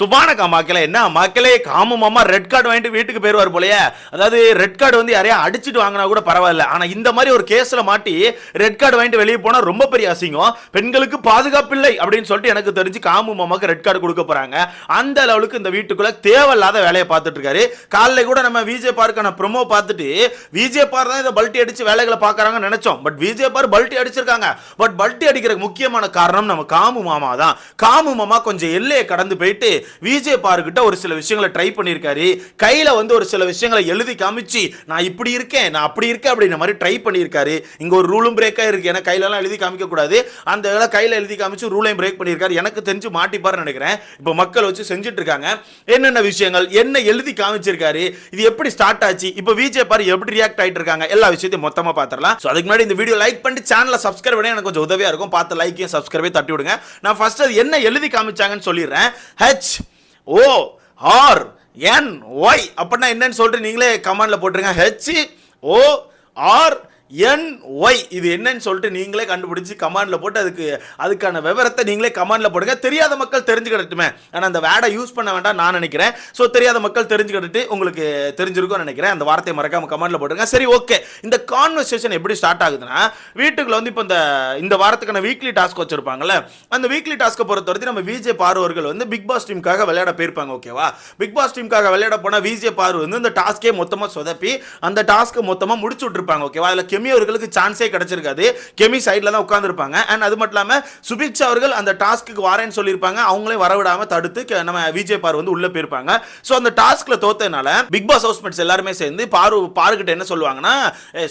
சுபானக்கா மக்களே என்ன? மக்களே காமு மாமா ரெட் கார்டு வாங்கிட்டு வீட்டுக்கு போயிருவார் போலயே. அதாவது ரெட் கார்டு வந்து யாரையா அடிச்சுட்டு வாங்கினா கூட பரவாயில்ல. ஆனா இந்த மாதிரி ஒரு கேஸ்ல மாட்டி ரெட் கார்டு வாங்கிட்டு வெளியே போனா ரொம்ப பெரிய அசிங்கம். பெண்களுக்கு பாதுகாப்பு இல்லை அப்படின்னு சொல்லிட்டு எனக்கு தெரிஞ்சு காமு மாமாக்கு ரெட் கார்டு கொடுக்க போறாங்க. அந்த லெவலுக்கு இந்த வீட்டுக்குள்ள தேவையில்லாத வேலையை பார்த்துட்டு இருக்காரு. காலைல கூட நம்ம விஜய் பார்க்கான ப்ரொமோ பார்த்துட்டு விஜய் பார் தான் இதை பல்ட்டி அடிச்சு வேலைகளை பார்க்கறாங்கன்னு நினைச்சோம். பட் விஜய் பார் பல்ட்டி அடிச்சிருக்காங்க. பட் பல்ட்டி அடிக்கிறதுக்கு முக்கியமான காரணம் நம்ம காமு மாமா தான். காமு மாமா கொஞ்சம் எல்லையை கடந்து போயிட்டு விஜய் பாருக்கிட்ட ஒரு சில விஷயங்களை ட்ரை பண்ணியிருக்காரு. கையில் வந்து ஒரு சில விஷயங்களை எழுதி காமிச்சு நான் இப்படி இருக்கேன் நான் அப்படி இருக்கேன் அப்படின்ற மாதிரி ட்ரை பண்ணியிருக்காரு. இங்கே ஒரு ரூலும் பிரேக்காக இருக்குது ஏன்னா கையிலலாம் எழுதி காமிக்க கூடாது. அந்த வேலை கையில் எழுதி காமிச்சு ரூலையும் பிரேக் பண்ணியிருக்காரு. எனக்கு தெரிஞ்சு மாட்டிப்பாருன்னு நினைக்கிறேன். இப்போ மக்கள் வச்சு செஞ்சுட்டு இருக்காங்க என்னென்ன விஷயங்கள் என்ன எழுதி காமிச்சிருக்காரு இது எப்படி ஸ்டார்ட் ஆச்சு இப்போ விஜய் பாரு எப்படி ரியாக்ட் ஆகிட்டு இருக்காங்க எல்லா விஷயத்தையும் மொத்தமாக பார்த்துடலாம் ஸோ அதுக்கு முன்னாடி இந்த வீடியோ லைக் பண்ணி சேனலை சப்ஸ்கிரைப் பண்ணி எனக்கு கொஞ்சம் உதவியாக இருக்கும். பார்த்து லைக்கையும் சப்ஸ்கிரைபே தட்டி விடுங்க. நான் ஃபஸ்ட் அது என்ன எழுதி காமிச்சாங்கன்னு சொல்லிடுறேன். H O R N Y அப்படின்னா என்னன்னு சொல்லிட்டு நீங்களே கமெண்டில் போட்டுருங்க. H O R N Y இது என்னன்னு சொல்லிட்டு நீங்களே கண்டுபிடிச்சி கமாண்டில் போட்டு அதுக்கு அதுக்கான விவரத்தை நீங்களே கமாண்டில் போடுங்க. தெரியாத மக்கள் தெரிஞ்சுக்கிடட்டுமே. ஆனால் அந்த வேடை யூஸ் பண்ண வேண்டாம் நான் நினைக்கிறேன். ஸோ தெரியாத மக்கள் தெரிஞ்சுக்கிட்டு உங்களுக்கு தெரிஞ்சிருக்கும்னு நினைக்கிறேன். அந்த வார்த்தையை மறக்காம கமாண்டில் போட்டுருங்க சரி ஓகே இந்த கான்வர்சேஷன் எப்படி ஸ்டார்ட் ஆகுதுன்னா வீட்டுக்குள்ள வந்து இப்போ இந்த இந்த வாரத்துக்கான வீக்லி டாஸ்க் வச்சிருப்பாங்கல்ல அந்த வீக்லி டாஸ்க்கை பொறுத்த வரைக்கும் நம்ம விஜய் பார்வர்கள் வந்து பிக் பாஸ் டீமுக்காக விளையாட போயிருப்பாங்க ஓகேவா பிக் பாஸ் டீமுக்காக விளையாட போனால் விஜய் பார்வ வந்து இந்த டாஸ்க்கே மொத்தமாக சொதப்பி அந்த டாஸ்க்கை மொத்தமாக முடிச்சு விட்டுருப்பாங்க ஓகேவா அதில் கெமி அவர்களுக்கு சான்ஸே கிடைச்சிருக்காது. கெமி சைடில் தான் உட்காந்துருப்பாங்க அண்ட் அது மட்டும் இல்லாமல் சுபிக்ஷா அவர்கள் அந்த டாஸ்க்கு வரேன்னு சொல்லியிருப்பாங்க. அவங்களே வரவிடாமல் தடுத்து நம்ம விஜய் பார் வந்து உள்ள போயிருப்பாங்க. ஸோ அந்த டாஸ்க்ல தோத்ததுனால பிக் பாஸ் ஹவுஸ்மேட்ஸ் எல்லாருமே சேர்ந்து பாரு பாருகிட்ட என்ன சொல்லுவாங்கன்னா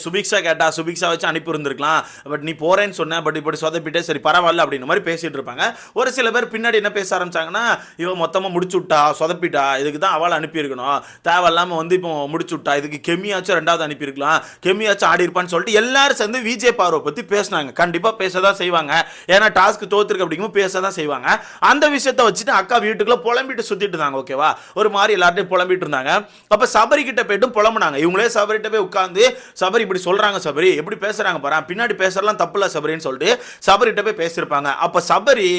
சுபிக்ஷா கேட்டா சுபிக்ஷா வச்சு அனுப்பி இருந்திருக்கலாம் பட் நீ போறேன்னு சொன்ன பட் இப்படி சொதப்பிட்டே சரி பரவாயில்ல அப்படின்ற மாதிரி பேசிட்டு இருப்பாங்க. ஒரு சில பேர் பின்னாடி என்ன பேச ஆரம்பிச்சாங்கன்னா இவன் மொத்தமாக முடிச்சு விட்டா சொதப்பிட்டா இதுக்கு தான் அவளை அனுப்பியிருக்கணும். தேவையில்லாமல் வந்து இப்போ முடிச்சு விட்டா இதுக்கு கெமியாச்சும் ரெண்டாவது அனுப்பியிருக்கலாம். கெமியாச்சும் ஆடி இருப்பான்னு சொல்லிட்டு எல்லாரும் சேர்ந்து விஜய் பார்வை பற்றி பேசினாங்க. கண்டிப்பாக பேச தான் செய்வாங்க. ஏன்னா டாஸ்க் தோத்துருக்கு அப்படிங்கும் பேச தான் செய்வாங்க. அந்த விஷயத்தை வச்சுட்டு அக்கா வீட்டுக்குள்ளே புலம்பிட்டு சுத்திட்டு இருந்தாங்க ஓகேவா ஒரு மாதிரி எல்லார்ட்டையும் புலம்பிட்டு இருந்தாங்க. அப்போ சபரி கிட்ட போயிட்டும் புலம்புனாங்க. இவங்களே சபரிட்ட போய் உட்காந்து சபரி இப்படி சொல்கிறாங்க சபரி எப்படி பேசுறாங்க பாரு பின்னாடி பேசுறலாம் தப்பு இல்லை சபரின்னு சொல்லிட்டு சபரிட்ட போய் பேசியிருப்பாங்க. அப்போ சபரி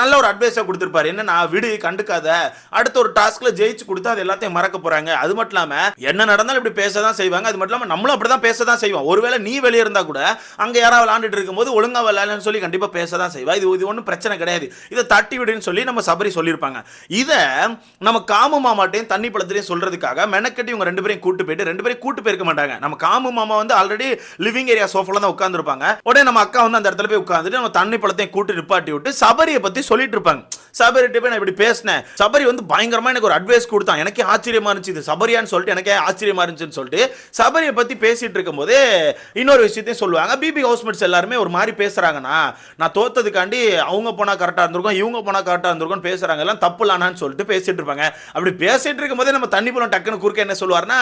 நல்ல ஒரு அட்வைஸாக கொடுத்துருப்பாரு. என்ன என்னன்னா விடு கண்டுக்காத. அடுத்த ஒரு டாஸ்கில் ஜெயிச்சு கொடுத்தா அது எல்லாத்தையும் மறக்க போகிறாங்க அது மட்டும் இல்லாமல் என்ன நடந்தாலும் இப்படி பேச தான் செய்வாங்க. அது மட்டும் இல்லாமல் நம்மளும் அப்படி தான் பேச தான் செய்வோம். ஒருவேளை நீ வெளியே இருந்தால் கூட அங்கே யாராவது விளாண்டுட்டு இருக்கும்போது ஒழுங்காக விளையாடலன்னு சொல்லி கண்டிப்பாக பேச தான் செய்வா. இது இது ஒன்றும் பிரச்சனை கிடையாது. இதை தட்டி விடுன்னு சொல்லி நம்ம சபரி சொல்லியிருப்பாங்க. இதை நம்ம காமு மாமாட்டையும் தண்ணி பழத்திலையும் சொல்கிறதுக்காக மெனக்கட்டி இவங்க ரெண்டு பேரையும் கூட்டு போயிட்டு ரெண்டு பேரையும் கூட்டு போயிருக்க மாட்டாங்க. நம்ம காமு மாமா வந்து ஆல்ரெடி லிவிங் ஏரியா சோஃபால தான் உட்காந்துருப்பாங்க உடனே நம்ம அக்கா வந்து அந்த இடத்துல போய் உட்காந்துட்டு நம்ம தண்ணி பழத்தையும் கூட்டு நிப்பாட்டி விட்டு சபரியை பற்றி சொல்லிட்டு இருப்பாங்க. சபரிட்ட போய் நான் இப்படி பேசினேன். சபரி வந்து பயங்கரமாக எனக்கு ஒரு அட்வைஸ் கொடுத்தான். எனக்கே ஆச்சரியமா இருந்துச்சு இது சபரியான்னு சொல்லிட்டு எனக்கே ஆச்சரியமா இருந்துச்சுன்னு சொல்லிட்டு சபரியை பற்றி பேசிகிட்டு இருக்கும்போது இன்னொரு விஷயத்தையும் சொல்லுவாங்க. பிபி ஹவுஸ்மேட்ஸ் எல்லாருமே ஒரு மாதிரி பேசுகிறாங்கண்ணா நான் தோத்ததுக்காண்டி அவங்க போனால் கரெக்டாக இருந்திருக்கும் இவங்க போனால் கரெக்டாக இருந்திருக்கும்னு பேசுறாங்க. எல்லாம் தப்புலானான்னு சொல்லிட்டு பேசிட்டு இருப்பாங்க. அப்படி பேசிகிட்டு இருக்கும்போதே நம்ம தண்ணி போல டக்குன்னு குறுக்க என்ன சொல்லுவார்னா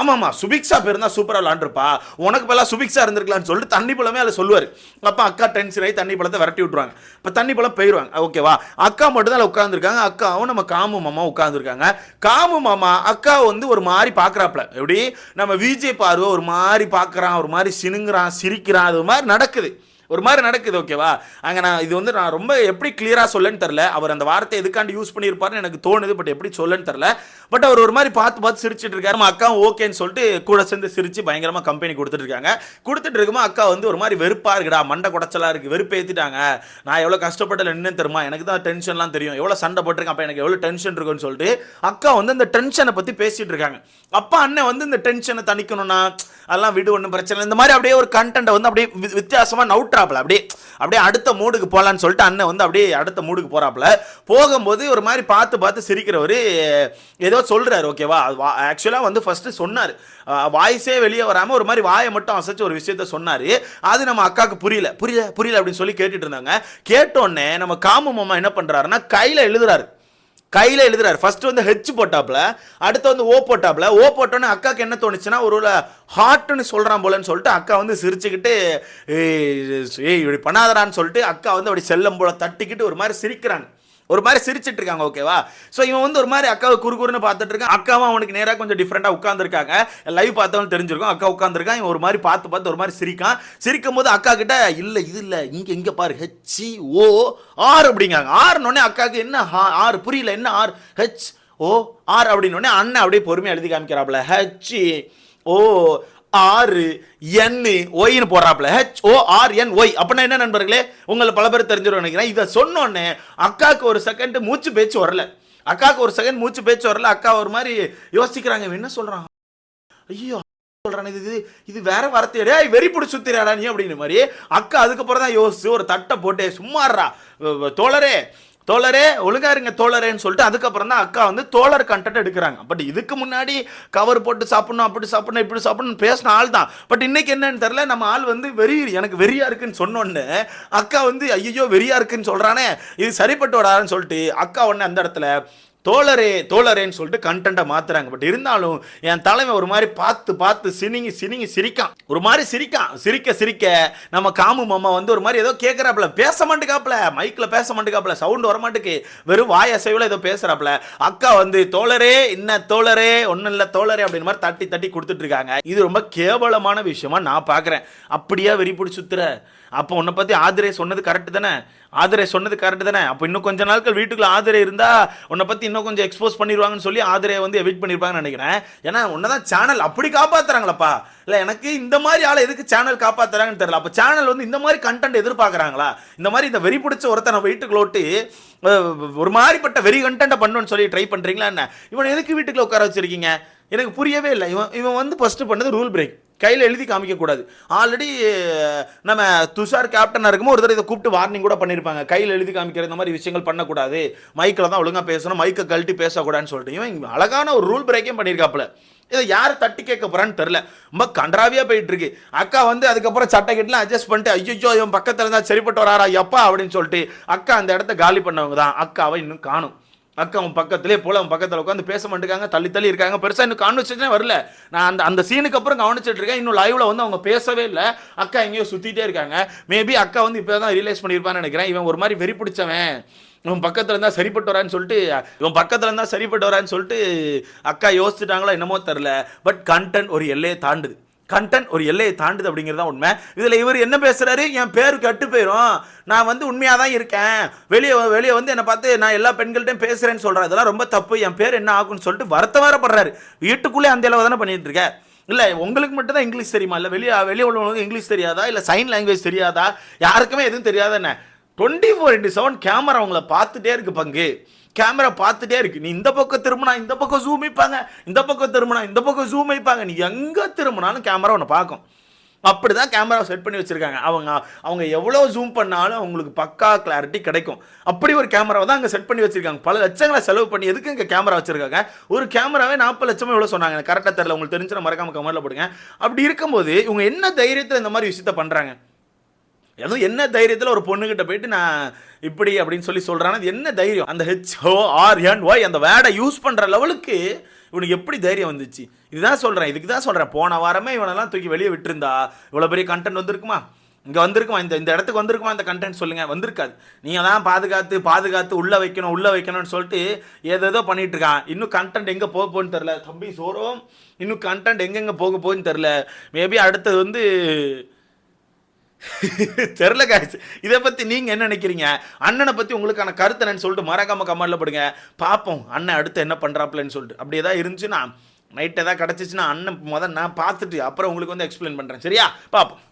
ஆமாம்மா சுபிக்ஷா பேர் சூப்பராக விளாண்டுருப்பா உனக்கு பதிலா சுபிக்ஷா இருந்திருக்கலாம்னு சொல்லிட்டு தண்ணி பழமே அதை சொல்லுவார். அப்போ அக்கா டென்ஷன் ஆகி தண்ணி பழத்தை விரட்டி விட்டுருவாங்க. இப்போ தண்ணி பழம் போயிருவாங்க. ஓகேவா? அக்கா மட்டும் தான் உட்காந்துருக்காங்க அக்காவும் நம்ம காமு மாமா உட்காந்துருக்காங்க காமு மாமா அக்கா வந்து ஒரு மாதிரி பார்க்குறாப்ல எப்படி? நம்ம விஜய் பார்வை ஒரு மாதிரி பார்க்குறான் ஒரு மாதிரி சினுங்குறான் சிரிக்கிறான் அது ஒரு மாதிரி நடக்குது. ஒரு மாதிரி நடக்குது ஓகேவா அங்கே நான் இது வந்து நான் ரொம்ப எப்படி கிளியராக சொல்லன்னு தெரில அவர் அந்த வார்த்தை எதுக்காண்டி யூஸ் பண்ணியிருப்பாருன்னு எனக்கு தோணுது பட் எப்படி சொல்லன்னு தெரில பட் அவர் ஒரு மாதிரி பார்த்து பார்த்து சிரிச்சிட்டு இருக்காரு. அக்கா ஓகேன்னு சொல்லிட்டு கூட சேர்ந்து சிரிச்சு பயங்கரமாக கம்பெனி கொடுத்துட்டு இருக்காங்க. கொடுத்துட்டு இருக்குமா அக்கா வந்து ஒரு மாதிரி வெறுப்பா இருக்குடா மண்டை குடச்சலாக இருக்குது வெறுப்பு ஏற்றிட்டாங்க நான் எவ்வளோ கஷ்டப்பட்டல என்னன்னு தெரியுமா? எனக்கு தான் டென்ஷன்லாம் தெரியும். எவ்வளோ சண்டை போட்டிருக்கேன் அப்போ எனக்கு எவ்வளோ டென்ஷன் இருக்குன்னு சொல்லிட்டு அக்கா வந்து அந்த டென்ஷனை பற்றி பேசிகிட்டு இருக்காங்க. அப்பா அண்ணன் வந்து இந்த டென்ஷனை தணிக்கணும்னா அதெல்லாம் விடு ஒன்றும் பிரச்சனை இல்லை. இந்த மாதிரி அப்படியே ஒரு கண்டென்ட்டை வந்து அப்படியே வி- நவுட் நவுட்றாப்புல அப்படியே அப்படியே அடுத்த மூடுக்கு போகலான்னு சொல்லிட்டு அண்ணன் வந்து அப்படியே அடுத்த மூடுக்கு போறாப்புல. போகும்போது ஒரு மாதிரி பார்த்து பார்த்து சிரிக்கிறவர் ஏதோ சொல்றாரு ஓகேவா ஆக்சுவலாக வந்து ஃபர்ஸ்ட் சொன்னார். வாய்ஸே வெளியே வராமல் ஒரு மாதிரி வாயை மட்டும் அசைச்சு ஒரு விஷயத்த சொன்னார். அது நம்ம அக்காவுக்கு புரியல. புரியல புரியல அப்படின்னு சொல்லி கேட்டுட்டு இருந்தாங்க. கேட்டோடனே நம்ம காமு மாமா என்ன பண்றாருன்னா கையில எழுதுறாரு. கையில் எழுதுறாரு. ஃபர்ஸ்ட் வந்து ஹெச் போட்டாப்ல அடுத்து வந்து ஓ போட்டாப்ல ஓ போட்டோன்னே அக்காக்கு என்ன தோணுச்சுன்னா ஒரு ஹார்ட்னு சொல்கிறான் போலன்னு சொல்லிட்டு அக்கா வந்து சிரிச்சுக்கிட்டு ஏய் ஏய் இப்படி பண்ணாதடான்னு சொல்லிட்டு அக்கா வந்து அப்படி செல்லம் போல தட்டிக்கிட்டு ஒரு மாதிரி சிரிக்கிறாங்க. ஒரு மாதிரி சிரிச்சிட்டு இருக்காங்க ஓகேவா ஸோ இவன் வந்து ஒரு மாதிரி அக்காவை குறுகுறுன்னு பார்த்துட்டு இருக்கான் அக்காவும் அவனுக்கு நேராக கொஞ்சம் டிஃப்ரெண்டாக உட்காந்துருக்காங்க லைவ் பார்த்தவங்க தெரிஞ்சிருக்கும். அக்கா உட்காந்துருக்கான் இவன் ஒரு மாதிரி பார்த்து பார்த்து ஒரு மாதிரி சிரிக்கான். சிரிக்கும் போது அக்கா கிட்ட இல்லை இது இல்லை. இங்கே இங்கே பாரு. ஹெச்சி ஓ ஆர் அப்படிங்காங்க ஆறுனோடனே அக்காவுக்கு என்ன ஹா- ஆறு புரியல. என்ன ஆர் ஹெச் ஓ ஆர் அப்படின்னோடனே அண்ணன் அப்படியே பொறுமையாக எழுதி காமிக்கிறாப்புல. ஹெச்சி ஓ ஆறு என்னு ஒய்னு போடுறாப்புல. H O R N Y அப்படின்னா என்ன நண்பர்களே? உங்களை பல பேர் தெரிஞ்சிடும் நினைக்கிறேன். இதை சொன்னோன்னே அக்காவுக்கு ஒரு செகண்ட் மூச்சு பேச்சு வரல. அக்காவுக்கு ஒரு செகண்ட் மூச்சு பேச்சு வரல. அக்கா ஒரு மாதிரி யோசிக்கிறாங்க. என்ன சொல்றான்? ஐயோ சொல்றானே இது இது- இது வேற வார்த்தை வெறி பிடிச்சி சுத்திராடா நீ அப்படின்னு மாதிரி. அக்கா அதுக்கப்புறம் தான் யோசிச்சு ஒரு தட்டை போட்டு சும்மாறா தோழரே தோழரே ஒழுங்கா இருங்க தோழரேன்னு சொல்லிட்டு அதுக்கப்புறம் தான் அக்கா வந்து தோழர் கண்டென்ட் எடுக்கிறாங்க. பட் இதுக்கு முன்னாடி கவர் போட்டு சாப்பிடணும் அப்படி சாப்பிடணும் இப்படி சாப்பிடணும் பேசின ஆள் தான். பட் இன்னைக்கு என்னன்னு தெரியல நம்ம ஆள் வந்து வெறி எனக்கு வெறியா இருக்குன்னு சொன்னோன்னு அக்கா வந்து ஐயோ வெறியா இருக்குன்னு சொல்றானே இது சரிப்பட்டு வராதுன்னு சொல்லிட்டு அக்கா உடனே அந்த இடத்துல தோழரே தோழரேன்னு சொல்லிட்டு கண்டென்ட்டை மாத்துறாங்க. பட் இருந்தாலும் என் தலைமை ஒரு மாதிரி பார்த்து பார்த்து சினிங்கி சினிங்கி சிரிக்கான். ஒரு மாதிரி சிரிக்கான். சிரிக்க சிரிக்க நம்ம காமு மாமா வந்து ஒரு மாதிரி ஏதோ கேட்குறாப்புல பேச மாட்டேக்காப்புல மைக்கில் பேச மாட்டேக்காப்புல சவுண்ட் வர மாட்டேக்கு. வெறும் வாய அசைவில் ஏதோ பேசுகிறாப்புல அக்கா வந்து தோழரே என்ன தோழரே? ஒன்றும் இல்லை தோழரே அப்படின்னு மாதிரி தட்டி தட்டி கொடுத்துட்டு இருக்காங்க. இது ரொம்ப கேவலமான விஷயமா நான் பார்க்குறேன் அப்படியா வெறி பிடிச்சி அப்போ உன்னை பற்றி ஆதிரே சொன்னது கரெக்டு தானே? ஆதரை சொன்னது கரெக்டு தானே? அப்போ இன்னும் கொஞ்ச நாட்கள் வீட்டுக்குள்ள ஆதரை இருந்தா உன்னை பற்றி இன்னும் கொஞ்சம் எக்ஸ்போஸ் பண்ணிடுவாங்கன்னு சொல்லி ஆதரையை வந்து எவிட் பண்ணியிருப்பாங்கன்னு நினைக்கிறேன். ஏன்னா உன்னை தான் சேனல் அப்படி காப்பாத்துறாங்களப்பா. இல்லை எனக்கு இந்த மாதிரி ஆளை எதுக்கு சேனல் காப்பாத்துறாங்கன்னு தெரியல. அப்போ சேனல் வந்து இந்த மாதிரி கண்டென்ட் எதிர்பார்க்குறாங்களா? இந்த மாதிரி இந்த வெறி பிடிச்ச ஒருத்தனை வீட்டுக்குள்ள விட்டு ஒரு மாதிரிப்பட்ட வெறி கண்டென்ட்டை பண்ணணும்னு சொல்லி ட்ரை பண்ணுறீங்களா என்ன? இவன் எதுக்கு வீட்டுக்குள்ள உட்கார வச்சிருக்கீங்க? எனக்கு புரியவே இல்லை. இவன் இவன் வந்து ஃபஸ்ட்டு பண்ணது ரூல் பிரேக் கையில் எழுதி காமிக்கக்கூடாது. ஆல்ரெடி நம்ம துஷார் கேப்டனாக இருக்கும்போது ஒரு தடவை இதை கூப்பிட்டு வார்னிங் கூட பண்ணியிருப்பாங்க கையில் எழுதி காமிக்கிற இந்த மாதிரி விஷயங்கள் பண்ணக்கூடாது. மைக்கில் தான் ஒழுங்காக பேசணும். மைக்கை கழட்டி பேசக்கூடாதுன்னு சொல்லிட்டு. இவன் அழகான ஒரு ரூல் பிரேக்கையும் பண்ணியிருக்காப்புல இதை யார் தட்டி கேட்க போகிறான்னு தெரில ரொம்ப கன்றாவியா போயிட்டு இருக்கு அக்கா வந்து அதுக்கப்புறம் சட்டை கட்டலாம் அட்ஜஸ்ட் பண்ணிட்டு ஐயோ இவன் பக்கத்தில் இருந்தால் சரிப்பட்டு வராரா எப்பா? அப்படின்னு சொல்லிட்டு அக்கா அந்த இடத்த காலி பண்ணவங்க தான். அக்காவை இன்னும் காணும். அக்கா அவன் பக்கத்திலே போல அவன் பக்கத்தில் உட்காந்து பேச மாட்டேங்காங்க தள்ளி தள்ளி இருக்காங்க. பெருசாக இன்னும் கான்வர்சேஷனே வரல. நான் அந்த அந்த சீனுக்கு அப்புறம் கவனிச்சிட்டு இருக்கேன். இன்னும் லைவ்ல வந்து அவங்க பேசவே இல்லை. அக்கா எங்கேயோ சுத்திட்டே இருக்காங்க. மேபி அக்கா வந்து இப்போ தான் ரியலைஸ் பண்ணியிருப்பான்னு நினைக்கிறேன். இவன் ஒரு மாதிரி வெறி பிடிச்சவன். இவன் பக்கத்தில் இருந்தால் சரிப்பட்டு வரான்னு சொல்லிட்டு இவன் பக்கத்தில் இருந்தால் சரிப்பட்டு வரான்னு சொல்லிட்டு அக்கா யோசிச்சுட்டாங்களா என்னமோ தெரில பட் கண்டென்ட் ஒரு எல்லையை தாண்டுது. கண்டென்ட் ஒரு எல்லையை தாண்டுது அப்படிங்கிறது தான் உண்மை. இதில் இவர் என்ன பேசுகிறாரு என் பேர் கட்டு போயிடும் நான் வந்து உண்மையாக தான் இருக்கேன். வெளியே வெளியே வந்து என்னை பார்த்து நான் எல்லா பெண்கள்ட்டையும் பேசுகிறேன்னு சொல்கிறேன் இதெல்லாம் ரொம்ப தப்பு. என் பேர் என்ன ஆகும்னு சொல்லிட்டு வருத்த வரப்படுறாரு வீட்டுக்குள்ளே அந்த அளவு தானே பண்ணிட்டு இருக்க? இல்லை உங்களுக்கு மட்டும் தான் இங்கிலீஷ் தெரியுமா? இல்லை வெளியே வெளியே உள்ளவங்களுக்கு இங்கிலீஷ் தெரியாதா? இல்லை சைன் லாங்குவேஜ் தெரியாதா? யாருக்குமே எதுவும் தெரியாதா என்ன? Twenty four into seven camera அவங்கள பார்த்துட்டே இருக்கு பங்கு. கேமரா பார்த்துட்டே இருக்கு. நீ இந்த பக்கம் திரும்பினா இந்த பக்கம் ஜூம் வைப்பாங்க. இந்த பக்கம் திரும்பினா இந்த பக்கம் ஜூம் வைப்பாங்க. நீ எங்கே திரும்பினாலும் கேமரா ஒன்று பார்க்கும். அப்படி தான் கேமரா செட் பண்ணி வச்சுருக்காங்க. அவங்க அவங்க எவ்வளோ ஜூம் பண்ணாலும் அவங்களுக்கு பக்கா கிளாரிட்டி கிடைக்கும். அப்படி ஒரு கேமராவை தான் அங்கே செட் பண்ணி வச்சுருக்காங்க. பல லட்சங்களை செலவு பண்ணி எதுக்கு இங்கே கேமரா வச்சுருக்காங்க? ஒரு கேமராவே நாற்பது லட்சமாக எவ்வளோ சொன்னாங்க. கரெக்டாக தெரியல. உங்களுக்கு தெரிஞ்சு மறக்காம கமெண்ட்டில் போடுங்க. அப்படி இருக்கும்போது இவங்க என்ன தைரியத்தில் இந்த மாதிரி விஷயத்த பண்ணுறாங்க அதுவும் என்ன தைரியத்தில் ஒரு பொண்ணுகிட்ட போயிட்டு நான் இப்படி அப்படின்னு சொல்லி சொல்கிறான் என்ன தைரியம்? அந்த ஹெச்ஓ ஆர் என் ஒய் அந்த வேர்டை யூஸ் பண்ணுற லெவலுக்கு இவனுக்கு எப்படி தைரியம் வந்துச்சு? இதுதான் சொல்கிறேன் இதுக்கு தான் சொல்கிறேன் போன வாரமே இவனெல்லாம் தூக்கி வெளியே விட்டுருந்தா. இவ்வளோ பெரிய கண்டென்ட் வந்திருக்குமா? இங்கே வந்திருக்குமா? இந்த இந்த இடத்துக்கு வந்திருக்குமா? இந்த கண்டென்ட் சொல்லுங்கள் வந்திருக்காது. நீங்கள் தான் பாதுகாத்து பாதுகாத்து உள்ளே வைக்கணும் உள்ளே வைக்கணும்னு சொல்லிட்டு ஏதேதோ பண்ணிகிட்டு இருக்கான். இன்னும் கண்டென்ட் எங்கே போக போகுன்னு தெரில தம்பி சோறும். இன்னும் கண்டென்ட் எங்கெங்கே போக போகுன்னு தெரில மேபி அடுத்தது வந்து தெரில காய்ச்சி இதை பற்றி நீங்கள் என்ன நினைக்கிறீங்க? அண்ணனை பற்றி உங்களுக்கான கருத்து என்னன்னு சொல்லிட்டு மறக்காம கமெண்ட்ல போடுங்க. பார்ப்போம் அண்ணன் அடுத்து என்ன பண்ணுறாப்புலன்னு சொல்லிட்டு. அப்படி ஏதாவது இருந்துச்சுன்னா நைட் ஏதாவது கிடச்சிச்சுன்னா அண்ணன் முதல் நான் பார்த்துட்டு அப்புறம் உங்களுக்கு வந்து எக்ஸ்பிளைன் பண்ணுறேன் சரியா? பார்ப்போம்